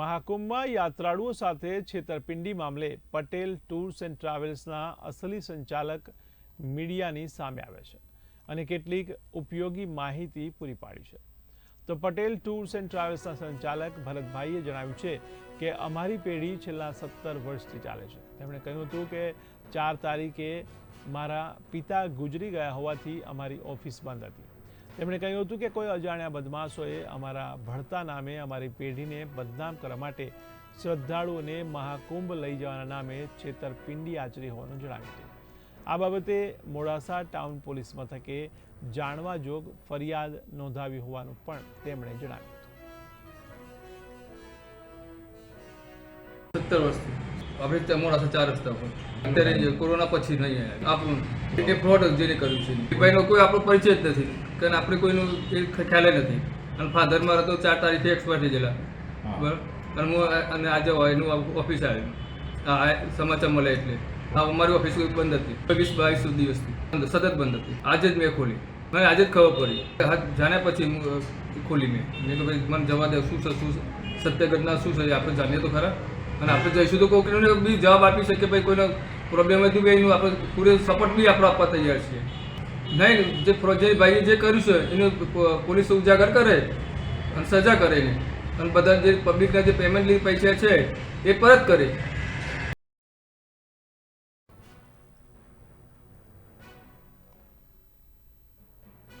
મહાકુંભમાં યાત્રાળુઓ સાથે છેતરપિંડી મામલે પટેલ ટૂર્સ એન્ડ ટ્રાવેલ્સના અસલી સંચાલક મીડિયાની સામે આવે છે અને કેટલીક ઉપયોગી માહિતી પૂરી પાડી છે. તો પટેલ ટૂર્સ એન્ડ ટ્રાવેલ્સના સંચાલક ભરતભાઈએ જણાવ્યું છે કે અમારી પેઢી છેલ્લા સત્તર વર્ષથી ચાલે છે. તેમણે કહ્યું હતું કે ચાર તારીખે મારા પિતા ગુજરી ગયા હોવાથી અમારી ઓફિસ બંધ હતી. તેમણે કહ્યું હતું કે કોઈ અજાણ્યા બદમાશોએ અમારા ભળતા નામે, અમારી પેઢીને બદનામ કરવા માટે શ્રદ્ધાળુઓને મહાકુંભ લઈ જવાના નામે છેતરપિંડી આચરી હોવાનું જણાવ્યું હતું. આ બાબતે મોડાસા ટાઉન પોલીસ મથકે જાણવા જોગ ફરિયાદ નોંધાવી હોવાનું પણ તેમણે જણાવ્યું હતું. સત્તર વર્ષથી. આપણે ત્યાં મોડાસા ચાર રસ્તા પર. અત્યારે કોરોના પછી નહીં આવ્યા આપણું એ ફ્રોડ જેને કર્યું છે. ભાઈનો કોઈ આપણો પરિચય જ નથી. કારણ આપણે કોઈનું એ ખ્યાલ નથી. અને ફાધર મારા તો ચાર તારીખે એક્સપાયર થઈ ગયેલા. બરાબર? અને હું અને આજે એનું ઓફિસ આવ્યું આ સમાચાર મળે એટલે. આ અમારી ઓફિસ બંધ હતી વીસ બાવીસ દિવસથી સતત બંધ હતી. આજે જ મેં ખોલી. મને આજે જ ખબર પડી. હાથ જાણ્યા પછી હું ખોલી મેં. મેં તો ભાઈ મને જવા દે શું છે શું સત્ય ઘટના શું છે? આપણે જાણીએ તો ખરા. અને આપણે જઈશું તો કોઈને બી જવાબ આપી શકીએ ભાઈ, કોઈને પ્રોબ્લેમ હતી કે એનું આપણે પૂરે સપોર્ટ બી આપણે આપવા તૈયાર છીએ. નહીં, જે જે ભાઈએ જે કર્યું છે, એનું પોલીસ ઉજાગર કરે અને સજા કરે એને. અને બધા જે પબ્લિકના જે પેમેન્ટ પૈસા છે, એ પરત કરે.